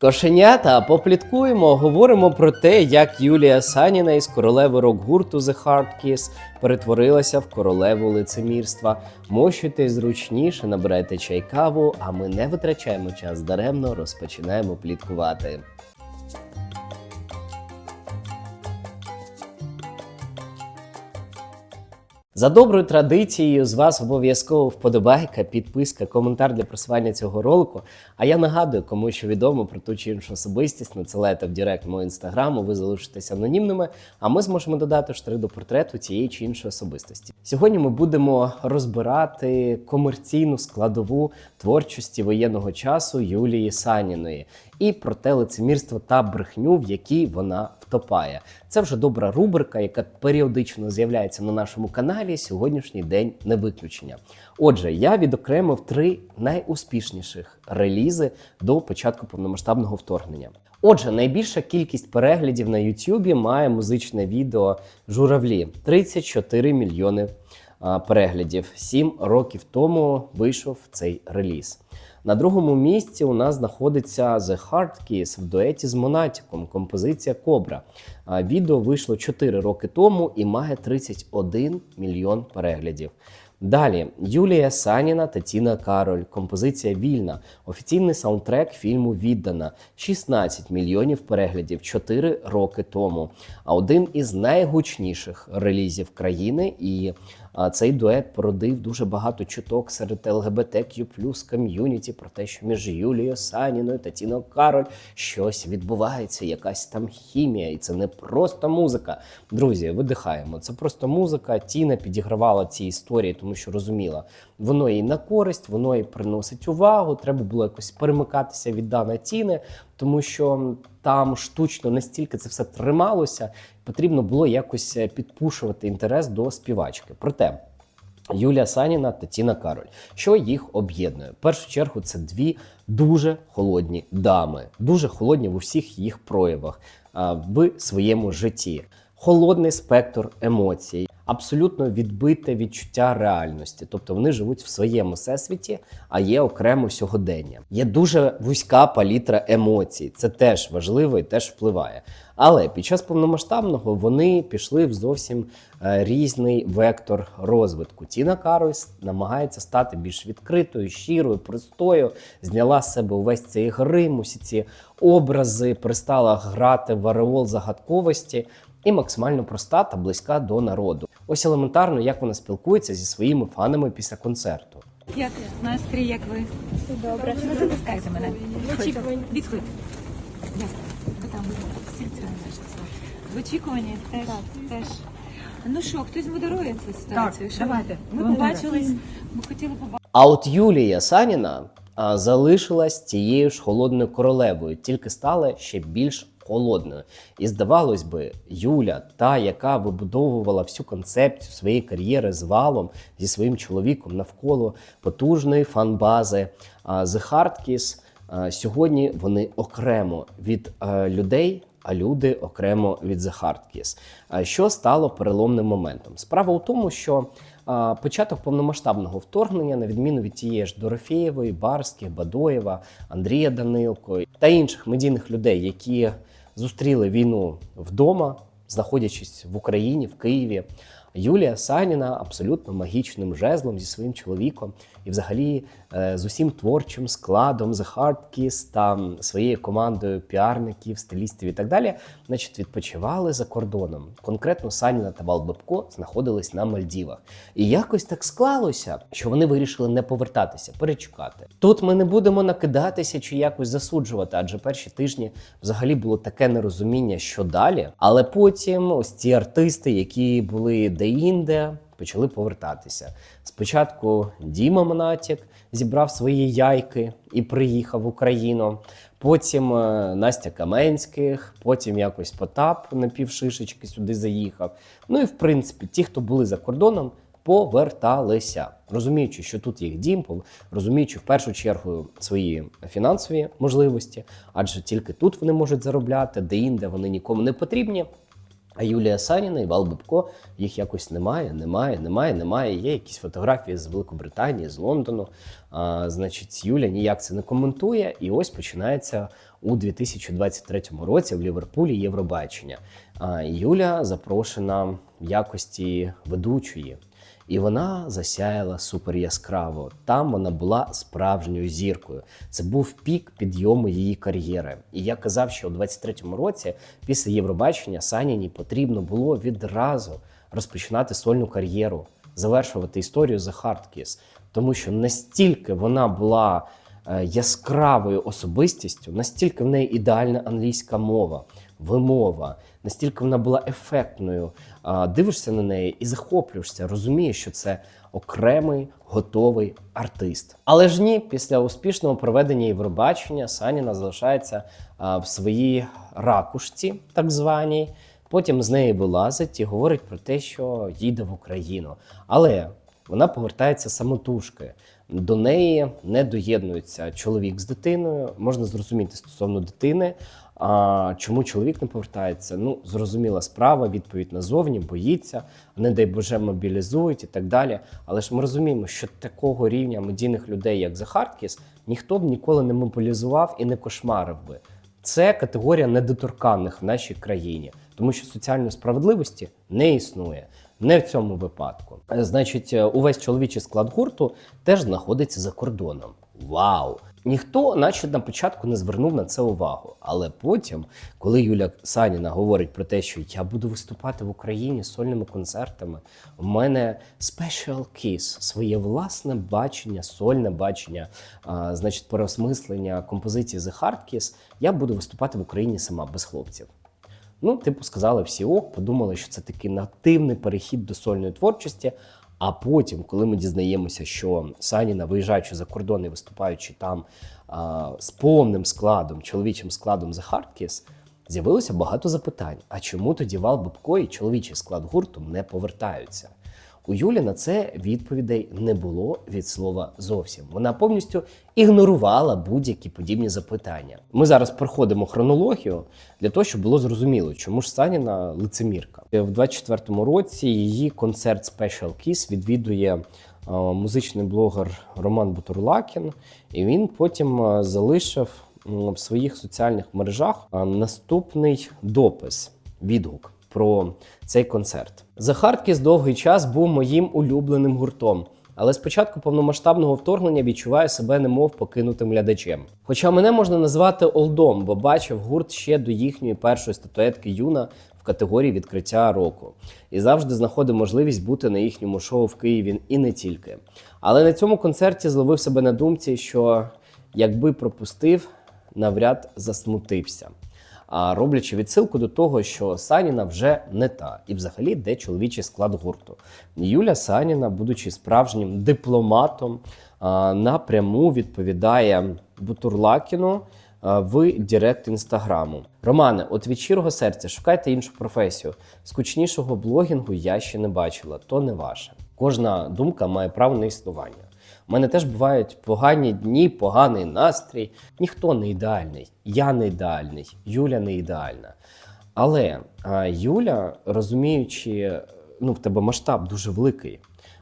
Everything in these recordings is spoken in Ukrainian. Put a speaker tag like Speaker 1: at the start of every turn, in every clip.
Speaker 1: Кошенята, попліткуємо, говоримо про те, як Юлія Саніна із королеви рок-гурту The Hard Kiss перетворилася в королеву лицемірства. Мощуйте зручніше, набирайте чай каву, а ми не витрачаємо час даремно, розпочинаємо пліткувати. За доброю традицією, з вас обов'язково вподобайка, підписка, коментар для просування цього ролику. А я нагадую, кому що відомо про ту чи іншу особистість, надсилайте в Директ мого інстаграму, ви залишитеся анонімними, а ми зможемо додати штрих до портрету цієї чи іншої особистості. Сьогодні ми будемо розбирати комерційну складову творчості воєнного часу Юлії Саніної і про те лицемірство та брехню, в якій вона втопає. Це вже добра рубрика, яка періодично з'являється на нашому каналі. Сьогоднішній день не виключення. Отже, я відокремив три найуспішніших релізи до початку повномасштабного вторгнення. Отже, найбільша кількість переглядів на Ютубі має музичне відео Журавлі 34 мільйони переглядів. Сім років тому вийшов цей реліз. На другому місці у нас знаходиться The Hard Kiss в дуеті з Монатіком, композиція Кобра. Відео вийшло 4 роки тому і має 31 мільйон переглядів. Далі Юлія Саніна та Тіна Кароль, композиція Вільна, офіційний саундтрек фільму Віддана, 16 мільйонів переглядів 4 роки тому. А один із найгучніших релізів країни. І цей дует породив дуже багато чуток серед ЛГБТQ ком'юніті про те, що між Юлією Саніною та Тіною Кароль щось відбувається, якась там хімія, і це не просто музика. Друзі, видихаємо. Це просто музика. Тіна підігравала ці історії, тому що розуміла, воно їй на користь, воно їй приносить увагу. Треба було якось перемикатися від Дана Тіни, тому що там штучно настільки це все трималося, потрібно було якось е, підпушувати інтерес до співачки. Проте. Юлія Саніна та Тіна Кароль. Що їх об'єднує? В першу чергу це дві дуже холодні дами, дуже холодні в усіх їх проявах в своєму житті. Холодний спектр емоцій, абсолютно відбите відчуття реальності. Тобто вони живуть в своєму всесвіті, а є окремо сьогодення. Є дуже вузька палітра емоцій. Це теж важливо і теж впливає. Але під час повномасштабного вони пішли в зовсім е, різний вектор розвитку. Тіна Карольс намагається стати більш відкритою, щирою, простою, зняла з себе увесь цей грим, усі ці образи, перестала грати в ареол загадковості і максимально проста та близька до народу. Ось елементарно, як вона спілкується зі своїми фанами після концерту.
Speaker 2: Як настрій, як ви?
Speaker 3: Все добре.
Speaker 2: Не мене.
Speaker 3: Очікуванні.
Speaker 2: Відходьте. Дякую. Ви там слово. В очікуванні теж. теж. Ну що, хтось модерує цю ситуацію? Що
Speaker 4: давайте.
Speaker 2: Ми побачились, ми хотіли побачити.
Speaker 1: А от Юлія Саніна а, залишилась тією ж холодною королевою, тільки стала ще більш холодною. І здавалось би, Юля, та, яка вибудовувала всю концепцію своєї кар'єри з валом зі своїм чоловіком навколо потужної фан-бази The Hard Kiss, сьогодні вони окремо від е, людей. А люди окремо від The Hard Kiss. Що стало переломним моментом? Справа у тому, що початок повномасштабного вторгнення, на відміну від тієї ж Дорофєєвої, Барських, Бадоєва, Андрія Данилко та інших медійних людей, які зустріли війну вдома, знаходячись в Україні, в Києві. Юлія Саніна абсолютно магічним жезлом зі своїм чоловіком і, взагалі, з усім творчим складом The Hard Kiss та своєю командою піарників, стилістів і так далі, значить, відпочивали за кордоном. Конкретно Саніна та Балбебко знаходились на Мальдівах. І якось так склалося, що вони вирішили не повертатися, перечекати. Тут ми не будемо накидатися чи якось засуджувати, адже перші тижні взагалі було таке нерозуміння, що далі. Але потім ось ці артисти, які були де-інде, почали повертатися. Спочатку Діма Монатік зібрав свої яйки і приїхав в Україну. Потім е, Настя Каменських, потім якось Потап на півшишечки сюди заїхав. Ну і в принципі, ті, хто були за кордоном, поверталися, розуміючи, що тут їх дім, розуміючи в першу чергу свої фінансові можливості, адже тільки тут вони можуть заробляти, де інде вони нікому не потрібні. А Юлія Саніна і Вал Бубко їх якось немає, немає, немає, немає. Є якісь фотографії з Великобританії, з Лондону. А, значить, Юля ніяк це не коментує. І ось починається у 2023 році в Ліверпулі Євробачення. А Юля запрошена в якості ведучої. І вона засяяла супер яскраво. Там вона була справжньою зіркою. Це був пік підйому її кар'єри. І я казав, що у 23-му році, після Євробачення, Саніні потрібно було відразу розпочинати сольну кар'єру, завершувати історію Hard Kiss. Тому що настільки вона була е, яскравою особистістю, настільки в неї ідеальна англійська мова, вимова, настільки вона була ефектною. Дивишся на неї і захоплюєшся, розумієш, що це окремий готовий артист. Але ж ні, після успішного проведення Євробачення Саніна залишається в своїй ракушці, так званій. Потім з неї вилазить і говорить про те, що їде в Україну. Але вона повертається самотужки. До неї не доєднується чоловік з дитиною. Можна зрозуміти стосовно дитини. А чому чоловік не повертається? Ну, зрозуміла справа, відповідь назовні, боїться, не дай Боже, мобілізують і так далі. Але ж ми розуміємо, що такого рівня медійних людей, як Захаркіс, ніхто б ніколи не мобілізував і не кошмарив би. Це категорія недоторканних в нашій країні, тому що соціальної справедливості не існує. Не в цьому випадку. Е, Значить, е, увесь чоловічий склад гурту теж знаходиться за кордоном. Вау! Ніхто, наче на початку, не звернув на це увагу. Але потім, коли Юля Саніна говорить про те, що я буду виступати в Україні сольними концертами, у мене special kiss, своє власне бачення, сольне бачення, а, значить, переосмислення композиції The Hard Kiss, я буду виступати в Україні сама без хлопців. Ну, типу, сказали всі ок, подумали, що це такий нативний перехід до сольної творчості. А потім, коли ми дізнаємося, що Саніна, виїжджаючи за кордон і виступаючи там а, з повним складом, чоловічим складом The Hard з'явилося багато запитань: а чому тоді Вал Бабко і чоловічий склад гурту не повертаються? У Юлі на це відповідей не було від слова зовсім. Вона повністю ігнорувала будь-які подібні запитання. Ми зараз проходимо хронологію для того, щоб було зрозуміло, чому ж Саніна лицемірка. В 24-му році її концерт Special Kiss відвідує е, музичний блогер Роман Бутурлакін, і він потім е, залишив в своїх соціальних мережах е, наступний допис, відгук про цей концерт. Hard довгий час був моїм улюбленим гуртом. Але з початку повномасштабного вторгнення відчуваю себе немов покинутим глядачем. Хоча мене можна назвати олдом, бо бачив гурт ще до їхньої першої статуетки Юна в категорії відкриття року і завжди знаходив можливість бути на їхньому шоу в Києві і не тільки. Але на цьому концерті зловив себе на думці, що якби пропустив, навряд засмутився роблячи відсилку до того, що Саніна вже не та, і взагалі де чоловічий склад гурту. Юля Саніна, будучи справжнім дипломатом, напряму відповідає Бутурлакіну в Директ інстаграму. Романе, от від щирого серця шукайте іншу професію. Скучнішого блогінгу я ще не бачила, то не ваше. Кожна думка має право на існування. Мене теж бувають погані дні, поганий настрій. Ніхто не ідеальний. Я не ідеальний, Юля не ідеальна. Але а, Юля, розуміючи, ну в тебе масштаб дуже великий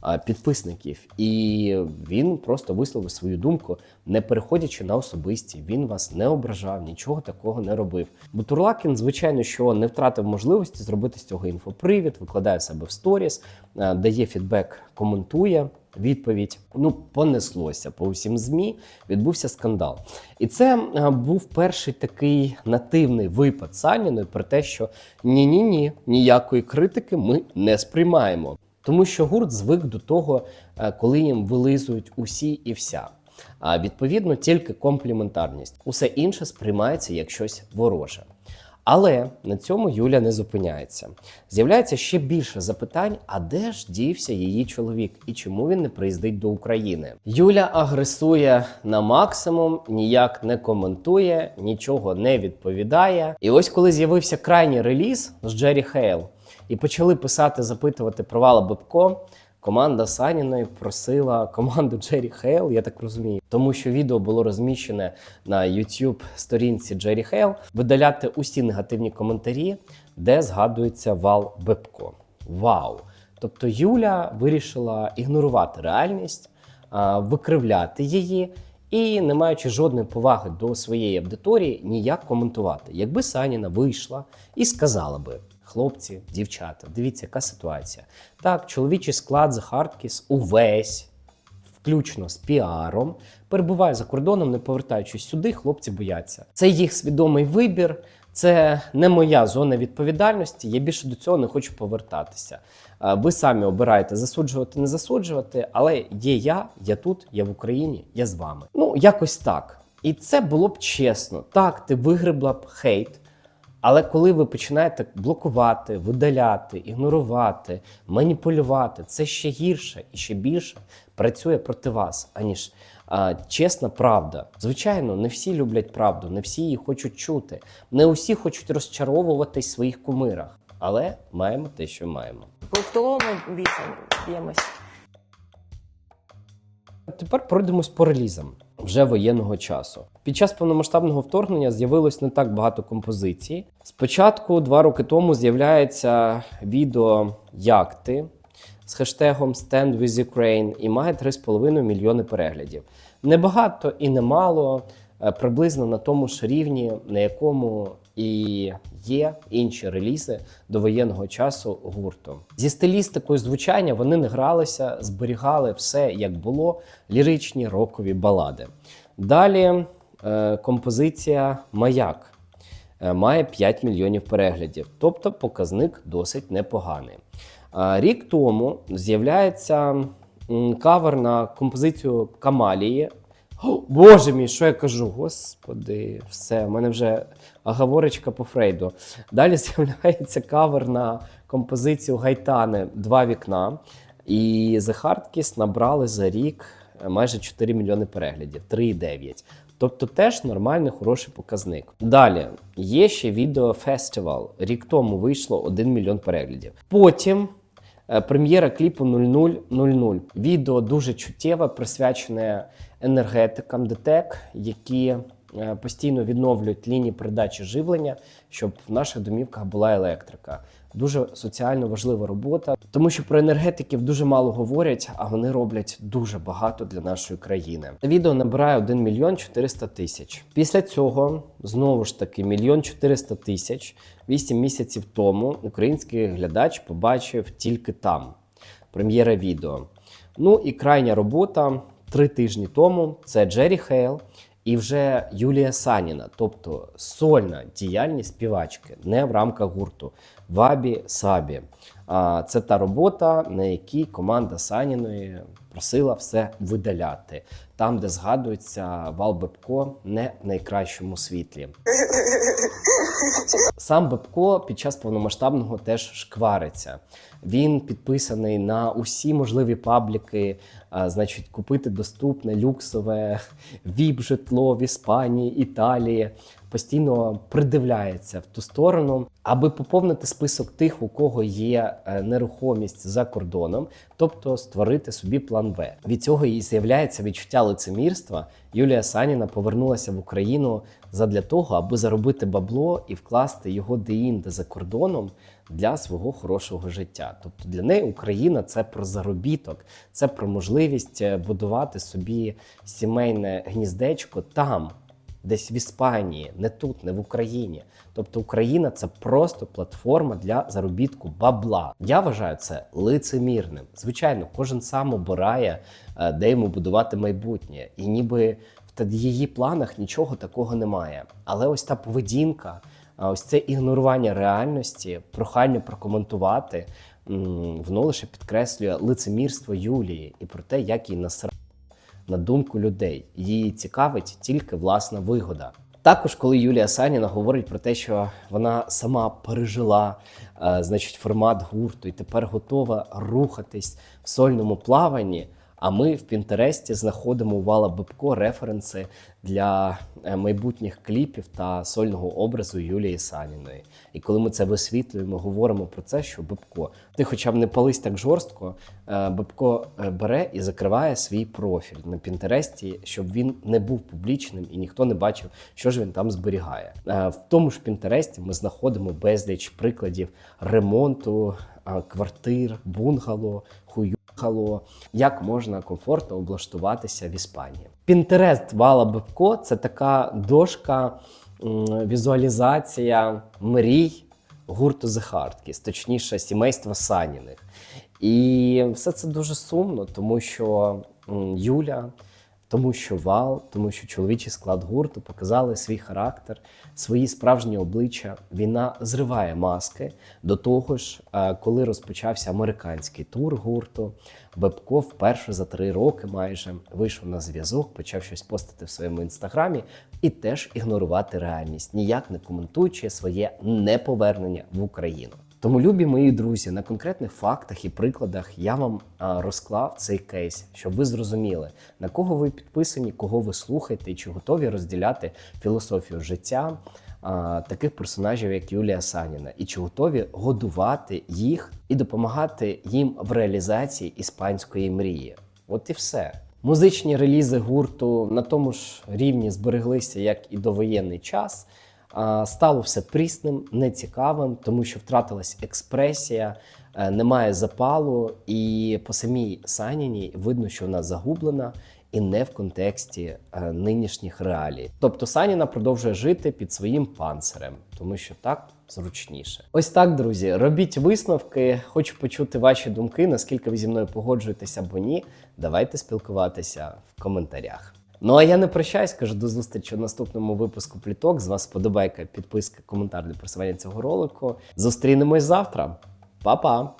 Speaker 1: а, підписників, і він просто висловив свою думку, не переходячи на особисті. Він вас не ображав, нічого такого не робив. Бутурлакін, звичайно, що не втратив можливості зробити з цього інфопривід, викладає себе в сторіс, а, дає фідбек, коментує відповідь. Ну, понеслося по усім змі. Відбувся скандал. І це е, був перший такий нативний випад Саніної про те, що ні-ні ні, ніякої критики ми не сприймаємо. Тому що гурт звик до того, е, коли їм вилизують усі і вся. А відповідно тільки компліментарність. Усе інше сприймається як щось вороже. Але на цьому Юля не зупиняється. З'являється ще більше запитань: а де ж дівся її чоловік і чому він не приїздить до України? Юля агресує на максимум, ніяк не коментує, нічого не відповідає. І ось коли з'явився крайній реліз з Джері Хейл і почали писати, запитувати про Вала. Команда Саніної просила команду Джері Хейл, я так розумію, тому що відео було розміщене на YouTube сторінці Джері Хейл, видаляти усі негативні коментарі, де згадується Вал Бебко. Вау! Тобто Юля вирішила ігнорувати реальність, викривляти її і не маючи жодної поваги до своєї аудиторії, ніяк коментувати. Якби Саніна вийшла і сказала би: хлопці, дівчата, дивіться, яка ситуація. Так, чоловічий склад Hardkiss увесь включно з піаром, перебуває за кордоном, не повертаючись сюди, хлопці бояться. Це їх свідомий вибір. Це не моя зона відповідальності. Я більше до цього не хочу повертатися. Е, Ви самі обираєте засуджувати, не засуджувати, але є я, я тут, я в Україні, я з вами. Ну, якось так. І це було б чесно. Так, ти вигребла б хейт, але коли ви починаєте блокувати, видаляти, ігнорувати, маніпулювати, це ще гірше і ще більше працює проти вас, аніж а, чесна правда. Звичайно, не всі люблять правду, не всі її хочуть чути, не усі хочуть розчаровуватись в своїх кумирах, але маємо те, що маємо.
Speaker 3: Тому вісім б'ємось.
Speaker 1: Тепер пройдемось по релізам вже воєнного часу. Під час повномасштабного вторгнення з'явилось не так багато композицій. Спочатку, два роки тому, з'являється відео Якти з хештегом Stand with Ukraine і має 3,5 мільйони переглядів. Небагато і немало, приблизно на тому ж рівні, на якому і є інші релізи до воєнного часу гурту. Зі стилістикою звучання вони не гралися, зберігали все як було, ліричні рокові балади. Далі е, композиція Маяк е, має 5 мільйонів переглядів, тобто показник досить непоганий. Рік тому з'являється кавер на композицію Камалії. Боже мій, що я кажу? Господи, все, в мене вже оговорочка по Фрейду. Далі з'являється кавер на композицію Гайтани Два вікна. І The Hardkiss набрали за рік майже 4 мільйони переглядів, 3,9. Тобто теж нормальний хороший показник. Далі є ще відео фестивал. Рік тому вийшло 1 мільйон переглядів. Потім прем'єра кліпу 0000. Відео дуже чуттєве, присвячене енергетикам ДТЕК, які е, постійно відновлюють лінії передачі живлення, щоб в наших домівках була електрика. Дуже соціально важлива робота, тому що про енергетиків дуже мало говорять, а вони роблять дуже багато для нашої країни. Відео набирає 1 мільйон 400 тисяч. Після цього знову ж таки мільйон 400 тисяч. 8 місяців тому український глядач побачив тільки там прем'єра відео. Ну і крайня робота три тижні тому це Джері Хейл і вже Юлія Саніна, тобто сольна діяльність співачки, не в рамках гурту Вабі Сабі. Це та робота, на якій команда Саніної просила все видаляти, там, де згадується Вал Бебко, не в найкращому світлі. Сам Бебко під час повномасштабного теж шквариться. Він підписаний на усі можливі пабліки, значить, купити доступне люксове віп-житло в Іспанії, Італії. Постійно придивляється в ту сторону, аби поповнити список тих, у кого є е, нерухомість за кордоном, тобто створити собі план Б. Від цього і з'являється відчуття лицемірства. Юлія Саніна повернулася в Україну задля того, аби заробити бабло і вкласти його деінде за кордоном для свого хорошого життя. Тобто для неї Україна це про заробіток, це про можливість е, будувати собі сімейне гніздечко там, десь в Іспанії, не тут, не в Україні. Тобто Україна це просто платформа для заробітку бабла. Я вважаю це лицемірним. Звичайно, кожен сам обирає, е, де йому будувати майбутнє, і ніби в її планах нічого такого немає. Але ось та поведінка, ось це ігнорування реальності, прохання прокоментувати, воно лише підкреслює лицемірство Юлії і про те, як їй насрати на думку людей. Її цікавить тільки власна вигода. Також, коли Юлія Саніна говорить про те, що вона сама пережила е, значить, формат гурту і тепер готова рухатись в сольному плаванні. А ми в Пінтересті знаходимо у Вала Бебко референси для е, майбутніх кліпів та сольного образу Юлії Саніної. І коли ми це висвітлюємо, говоримо про це, що Бебко, ти хоча б не пались так жорстко, е, Бебко е, бере і закриває свій профіль на Пінтересті, щоб він не був публічним і ніхто не бачив, що ж він там зберігає. В тому ж Пінтересті ми знаходимо безліч прикладів ремонту квартир, бунгало, хую Хало, як можна комфортно облаштуватися в Іспанії. Пінтерест Вала Бебко це така дошка, візуалізація мрій гурту The Hardkiss, точніше, сімейства Саніних. І все це дуже сумно, тому що Юля, тому що Вал, тому що чоловічий склад гурту показали свій характер, свої справжні обличчя. Війна зриває маски. До того ж, е, коли розпочався американський тур гурту, Бебко вперше за три роки майже вийшов на зв'язок, почав щось постити в своєму інстаграмі і теж ігнорувати реальність, ніяк не коментуючи своє неповернення в Україну. Тому, любі мої друзі, на конкретних фактах і прикладах я вам розклав цей кейс, щоб ви зрозуміли, на кого ви підписані, кого ви слухаєте і чи готові розділяти філософію життя таких персонажів, як Юлія Саніна, і чи готові годувати їх і допомагати їм в реалізації іспанської мрії. От і все. Музичні релізи гурту на тому ж рівні збереглися, як і довоєнний час. Стало все прісним, нецікавим, тому що втратилась експресія, е, немає запалу, і по самій Саніні видно, що вона загублена і не в контексті е, нинішніх реалій. Тобто Саніна продовжує жити під своїм панцирем, тому що так зручніше. Ось так, друзі. Робіть висновки. Хочу почути ваші думки, наскільки ви зі мною погоджуєтеся або ні. Давайте спілкуватися в коментарях. Ну а я не прощаюсь, кажу до зустрічі у наступному випуску пліток. З вас подобайка, підписка, коментар для просування цього ролику. Зустрінемось завтра. Па-па!